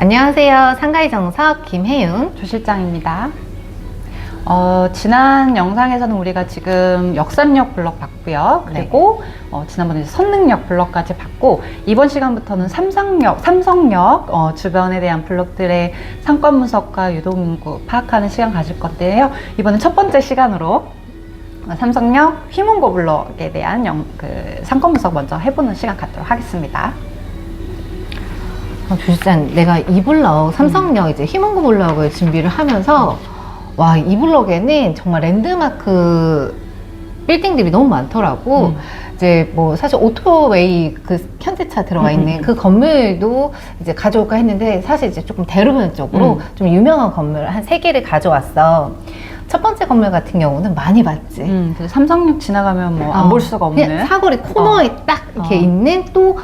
안녕하세요. 상가의 정석 김혜윤. 조 실장입니다. 어, 지난 영상에서는 우리가 지금 역삼역 블럭 봤고요. 그리고 어, 지난번에 선릉역 블럭까지 봤고 이번 시간부터는 삼성역, 삼성역 어, 주변에 대한 블럭들의 상권 분석과 유동 인구 파악하는 시간 가질 건데요. 이번엔 첫 번째 시간으로 어, 삼성역 휘문고 블럭에 대한 영, 그 상권 분석 먼저 해보는 시간 갖도록 하겠습니다. 어, 주실장, 내가 이 블럭, 삼성역 이제 희망고 블럭을 준비를 하면서 와, 이 블럭에는 정말 랜드마크 빌딩들이 너무 많더라고. 음. 이제 뭐 사실 오토웨이 그 현대차 들어가 있는 음, 음. 그 건물도 이제 가져올까 했는데 사실 이제 조금 대로변 쪽으로 음. 좀 유명한 건물 한 세 개를 가져왔어. 첫 번째 건물 같은 경우는 많이 봤지. 음, 그래서 삼성역 지나가면 뭐 안 볼 수가 그냥 없는 사거리 코너에 딱 이렇게 어. 있는 또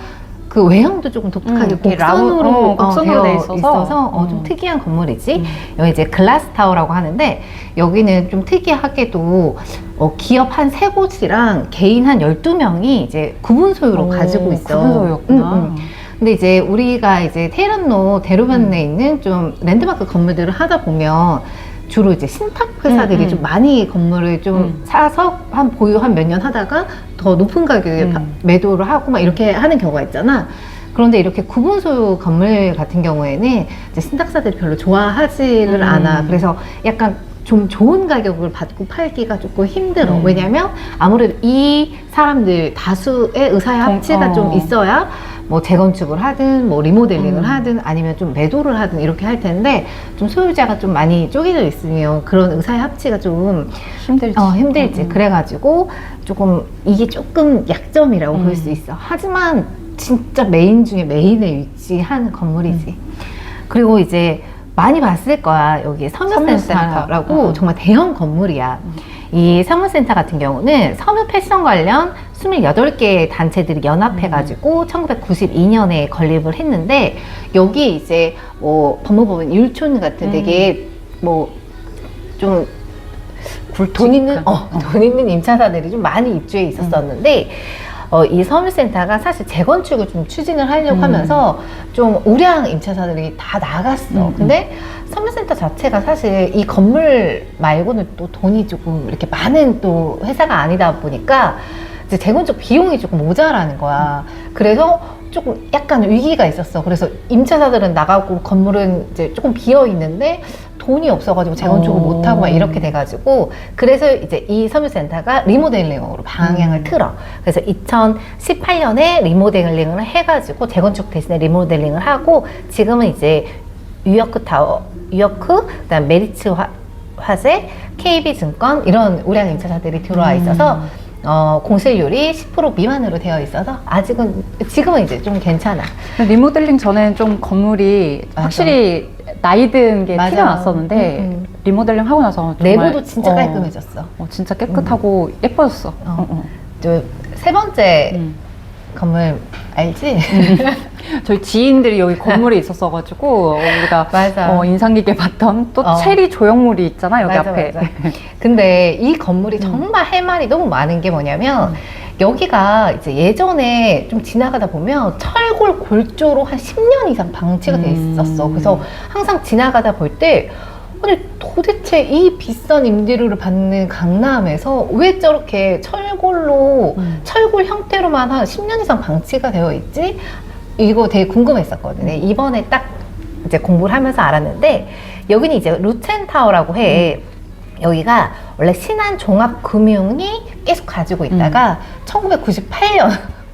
그 외형도 조금 독특하게 음, 이렇게 곡선으로, 라운- 어, 곡선으로 되어 돼 있어서. 어, 좀 음. 특이한 건물이지. 음. 여기 이제 글라스 타워라고 하는데 여기는 좀 특이하게도 어, 기업 한 세 곳이랑 개인 한 12명이 이제 구분 소유로 오, 가지고 있어. 구분 소유였구나. 음, 음. 근데 이제 우리가 이제 테란로 대로변에 있는 좀 랜드마크 건물들을 하다 보면 주로 이제 신탁 회사들이 음, 음. 좀 많이 건물을 좀 음. 사서 한 보유 한 몇 년 하다가 더 높은 가격에 음. 파- 매도를 하고 막 이렇게 하는 경우가 있잖아. 그런데 이렇게 구분 소유 건물 같은 경우에는 이제 신탁사들이 별로 좋아하지를 음. 않아. 그래서 약간 좀 좋은 가격을 받고 팔기가 조금 힘들어. 음. 왜냐면 아무래도 이 사람들 다수의 의사의 정- 합치가 어. 좀 있어야 뭐 재건축을 하든 뭐 리모델링을 음. 하든 아니면 좀 매도를 하든 이렇게 할 텐데 좀 소유자가 좀 많이 쪼개져 있으면 그런 의사의 합치가 좀 힘들지. 어, 힘들지. 음. 그래가지고 조금 이게 조금 약점이라고 볼 음. 수 있어. 하지만 진짜 메인 중에 메인에 위치한 건물이지. 음. 그리고 이제 많이 봤을 거야. 여기 섬유센터. 섬유센터라고 어. 정말 대형 건물이야. 음. 이 섬유센터 같은 경우는 섬유 패션 관련 28개의 단체들이 연합해가지고 음. 1992년에 건립을 했는데 여기 이제 뭐 법무법인 율촌 같은 음. 되게 뭐좀 돈 있는 어, 돈 있는 임차사들이 좀 많이 입주해 있었었는데 어, 이 섬유센터가 사실 재건축을 좀 추진을 하려고 음. 하면서 좀 우량 임차사들이 다 나갔어. 음, 근데 섬유센터 자체가 사실 이 건물 말고는 또 돈이 조금 이렇게 많은 또 회사가 아니다 보니까 이제 재건축 비용이 조금 모자라는 거야. 그래서 조금 약간 위기가 있었어. 그래서 임차사들은 나가고 건물은 이제 조금 비어 있는데 돈이 없어가지고 재건축을 어. 못하고 막 이렇게 돼가지고 그래서 이제 이 섬유센터가 리모델링으로 방향을 음. 틀어. 그래서 2018년에 리모델링을 해가지고 재건축 대신에 리모델링을 하고 지금은 이제 유여크 타워, 유여크, 그다음 메리츠 화, 화재, KB 증권 이런 우량 임차사들이 들어와 있어서 음. 어, 공실률이 10% 미만으로 되어 있어서 아직은 지금은 이제 좀 괜찮아. 리모델링 전에는 좀 건물이 맞아. 확실히 나이 든게 맞아. 티가 났었는데 음, 음. 리모델링 하고 나서 정말, 내부도 진짜 어, 깔끔해졌어. 어, 진짜 깨끗하고 예뻐졌어. 어. 어, 어. 저세 번째 음. 건물 알지? 저희 지인들이 여기 건물에 있었어가지고 우리가 맞아. 어, 인상 깊게 봤던 또 어. 체리 조형물이 있잖아 여기 맞아, 앞에. 맞아. 근데 이 건물이 정말 할 말이 너무 많은 게 뭐냐면 음. 여기가 이제 예전에 좀 지나가다 보면 철골 골조로 한 10년 이상 방치가 돼 음. 있었어. 그래서 항상 지나가다 볼 때 아니 도대체 이 비싼 임대료를 받는 강남에서 왜 저렇게 철골로 음. 철골 형태로만 한 10년 이상 방치가 되어 있지? 이거 되게 궁금했었거든요. 이번에 딱 이제 공부를 하면서 알았는데 여기는 이제 루첸타워라고 해. 여기가 원래 신한 종합금융이 계속 가지고 있다가 1998년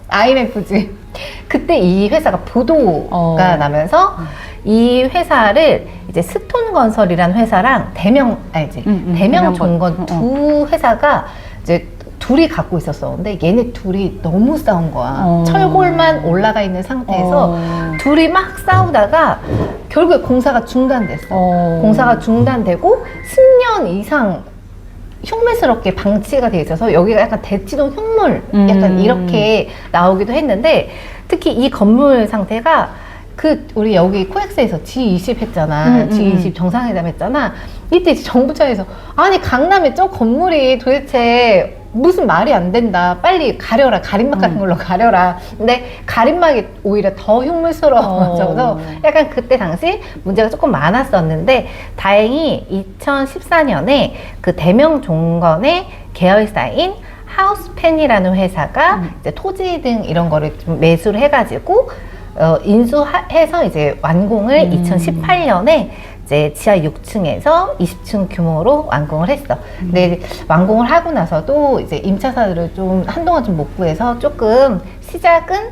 IMF지. 그때 이 회사가 부도가 어. 나면서 음. 이 회사를 이제 스톤 건설이라는 회사랑 대명 알지? 음, 음, 대명종건 대명건. 두 회사가 이제 둘이 갖고 있었어. 근데 얘네 둘이 너무 싸운 거야. 어. 철골만 올라가 있는 상태에서 어. 둘이 막 싸우다가 결국에 공사가 중단됐어. 어. 공사가 중단되고 10년 이상 흉물스럽게 방치가 돼 있어서 여기가 약간 대치동 흉물 약간 음. 이렇게 나오기도 했는데 특히 이 건물 상태가 그 우리 여기 코엑스에서 G20 했잖아. 음, 음, G20 음. 정상회담 했잖아. 이때 정부 차에서 아니 강남에 저 건물이 도대체 무슨 말이 안 된다. 빨리 가려라. 가림막 같은 음. 걸로 가려라. 근데 가림막이 오히려 더 흉물스러워져서 어. 약간 그때 당시 문제가 조금 많았었는데 다행히 2014년에 그 대명 종건의 계열사인 하우스펜이라는 회사가 음. 이제 토지 등 이런 거를 좀 매수를 해가지고 어, 인수해서 이제 완공을 음. 2018년에 이제 지하 6층에서 20층 규모로 완공을 했어. 근데 완공을 하고 나서도 이제 임차사들을 좀 한동안 좀 못 구해서 조금 시작은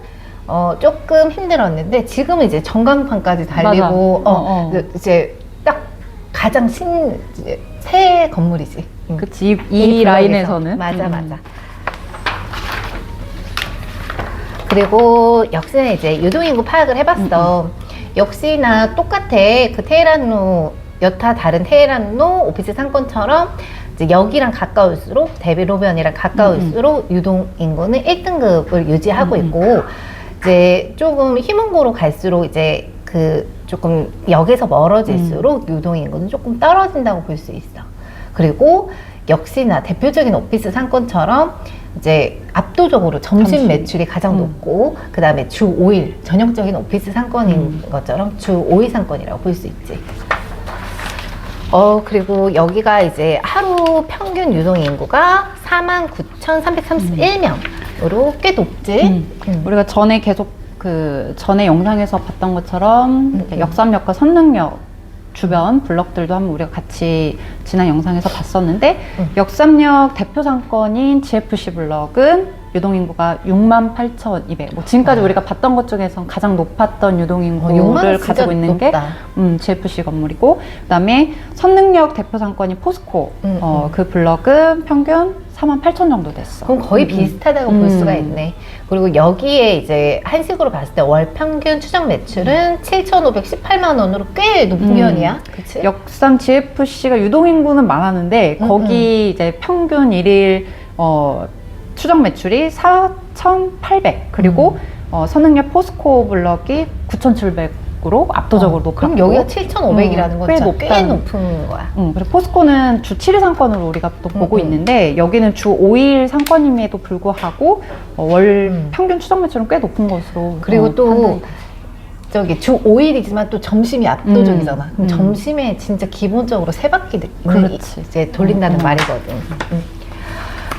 어 조금 힘들었는데 지금은 이제 전광판까지 달리고 맞아. 어, 어, 어. 이제 딱 가장 신 이제 새 건물이지. 음. 그치 이, 이 블록에서. 라인에서는 맞아 음. 맞아. 그리고 역시나 이제 유동인구 파악을 해봤어. 음, 역시나 똑같아. 그 테헤란로 여타 다른 테헤란로 오피스 상권처럼 이제 여기랑 가까울수록 대비로변이랑 가까울수록 유동 인구는 1등급을 유지하고 음, 음. 있고 이제 조금 희문고로 갈수록 이제 그 조금 역에서 멀어질수록 유동 인구는 조금 떨어진다고 볼 수 있어. 그리고 역시나 대표적인 오피스 상권처럼 이제 압도적으로 점심 점심. 매출이 가장 음. 높고 그 다음에 주 5일 전형적인 오피스 상권인 음. 것처럼 주 5일 상권이라고 볼 수 있지. 어 그리고 여기가 이제 하루 평균 유동 인구가 49,331명으로 꽤 높지. 음. 음. 우리가 전에 계속 그 전에 영상에서 봤던 것처럼 음, 음. 역삼역과 선릉역 주변 블럭들도 한번 우리가 같이 지난 영상에서 봤었는데 음. 역삼역 대표 상권인 GFC 블럭은 유동인구가 6만 8,200. 뭐 지금까지 와. 우리가 봤던 것 중에서 가장 높았던 어, 유동인구를 진짜 가지고 있는 게 높다. 음, GFC 건물이고 그다음에 선릉역 대표 상권인 포스코 음, 어, 음. 그 블럭은 평균 4만 8천 정도 됐어. 그럼 거의 음, 음. 비슷하다고 볼 음. 수가 있네. 그리고 여기에 이제 한식으로 봤을 때 월 평균 추정 매출은 7,518만 원으로 꽤 높은 음. 편이야. 그치? 역삼 GFC가 유동인구는 많았는데 음, 거기 이제 평균 일일 어, 추정 매출이 4,800 그리고 음. 어, 선릉역 포스코 블럭이 9,700으로 압도적으로 어, 높았고 그럼 여기가 7,500이라는 음, 건꽤 진짜 꽤 높다는. 높은 거야. 음, 그리고 포스코는 주 7일 상권으로 우리가 또 보고 음, 음. 있는데 여기는 주 5일 상권임에도 불구하고 어, 월 음. 평균 추정 매출은 꽤 높은 것으로 그리고 어, 또 판단이 저기 주 5일이지만 또 점심이 압도적이잖아. 음, 그럼 음. 점심에 진짜 기본적으로 세 바퀴 그렇지. 이제 돌린다는 음, 음. 말이거든. 음.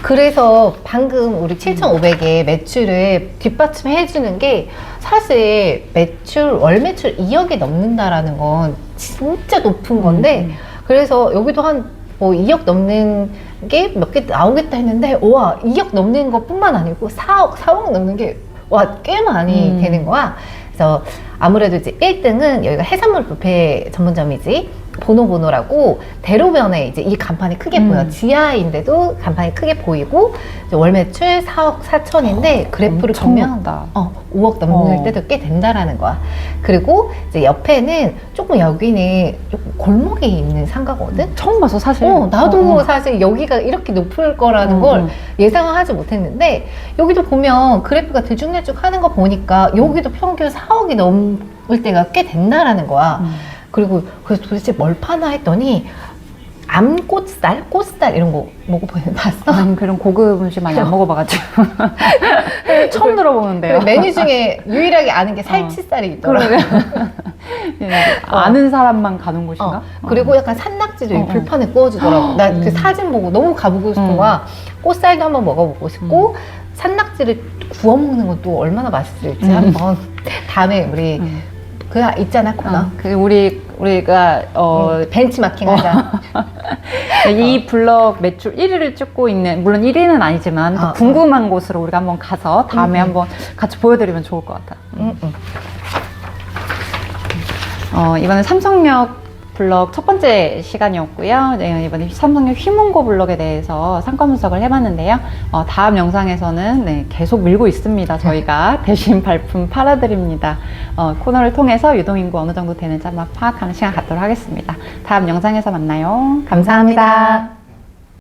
그래서 방금 우리 7,500의 매출을 뒷받침해 주는 게 사실 매출, 월 매출 2억이 넘는다라는 건 진짜 높은 건데 음, 음. 그래서 여기도 한 뭐 2억 넘는 게 몇 개 나오겠다 했는데 와 2억 넘는 것뿐만 아니고 4억 4억 넘는 게 와 꽤 많이 음. 되는 거야. 그래서 아무래도 이제 1등은 여기가 해산물 뷔페 전문점이지. 보노보노라고 대로변에 이제 이 간판이 크게 음. 보여. 지하인데도 간판이 크게 보이고 이제 월 매출 4억 4천인데 그래프를 엄청 보면 높다. 어, 5억 넘을 어. 때도 꽤 된다라는 거야. 그리고 이제 옆에는 조금 여기는 조금 골목에 있는 상가거든. 처음 봐서 사실 어, 나도 어, 어. 사실 여기가 이렇게 높을 거라는 어, 걸 어. 예상을 하지 못했는데 여기도 보면 그래프가 들쭉날쭉 하는 거 보니까 여기도 평균 4억이 넘을 때가 꽤 된다라는 거야. 음. 그리고 그래서 도대체 뭘 파나 했더니 암꽃살, 꽃살 이런 거 먹어보는 봤어? 난 그런 고급 음식 많이 안 먹어봐가지고 처음 들어보는데요. 그 메뉴 중에 유일하게 아는 게 살치살이 있더라. 그러게. 예, 아는 사람만 가는 곳인가? 어, 그리고 약간 산낙지도 이 어, 어. 불판에 구워주더라고. 나 그 음. 사진 보고 너무 가보고 싶은 음. 거야. 꽃살도 한번 먹어보고 싶고, 산낙지를 구워 먹는 것도 얼마나 맛있을지 음. 한번 다음에 우리 음. 그 있잖아 코너. 어, 그 우리 우리가 어, 음, 벤치마킹 하자. 이 블럭 매출 1위를 찍고 있는 물론 1위는 아니지만 또 어, 어. 궁금한 곳으로 우리가 한번 가서 다음에 음, 음. 한번 같이 보여드리면 좋을 것 같아. 음, 음. 어, 이번에 삼성역 블럭 첫 번째 시간이었고요. 네, 이번에 삼성역 휘문고 블럭에 대해서 상권 분석을 해봤는데요. 어, 다음 영상에서는 네, 계속 밀고 있습니다. 저희가 대신 발품 팔아드립니다. 어, 코너를 통해서 유동인구 어느 정도 되는지 한번 파악하는 시간 갖도록 하겠습니다. 다음 영상에서 만나요. 감사합니다.